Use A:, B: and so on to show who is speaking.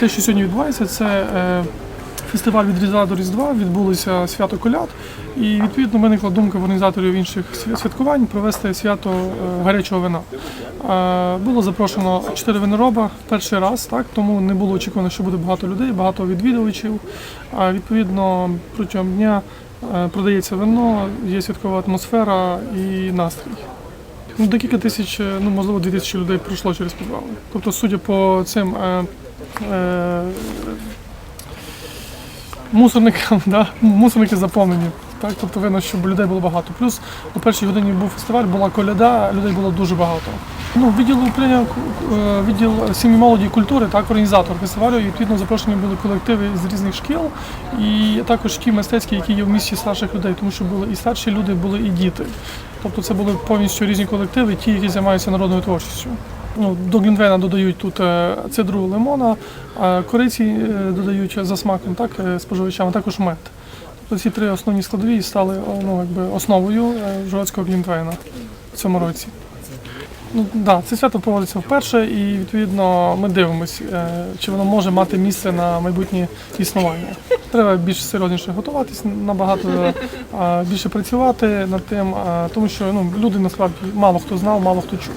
A: те, що сьогодні відбувається, це е, фестиваль від Різдва до Різдва, відбулося свято коляд, і відповідно виникла думка в організаторів інших святкувань провести свято е, гарячого вина. Е, Було запрошено чотири винороба перший раз, так тому не було очікувано, що буде багато людей, багато відвідувачів. Відповідно протягом дня е, продається вино, є святкова атмосфера і настрій. Ну, декілька тисяч, е, ну можливо, дві тисячі людей пройшло через підвали. Тобто, судя по цим е, е, да, мусорники заповнені. Так, тобто видно, щоб людей було багато. Плюс о першій годині був фестиваль, була коляда, людей було дуже багато. Ну, відділ прийняв е, відділ сім'ї молоді і культури, так, організатор фестивалю, і відповідно запрошені були колективи з різних шкіл, і також ті мистецькі, які є в місті старших людей, тому що були і старші люди, були і діти. Тобто це були повністю різні колективи, ті, які займаються народною творчістю. Ну, до глінтвейна додають тут е, цидру лимона, а кориці е, додають за смаком, так, е, споживачам, а також мед. Тобто ці три основні складові стали ну, якби основою жорстського глінтвейна в цьому році. Ну, да, це свято проводиться вперше, і відповідно ми дивимося, чи воно може мати місце на майбутнє існування. Треба більш серйозніше готуватись, набагато більше працювати над тим, тому що ну, люди насправді мало хто знав, мало хто чув.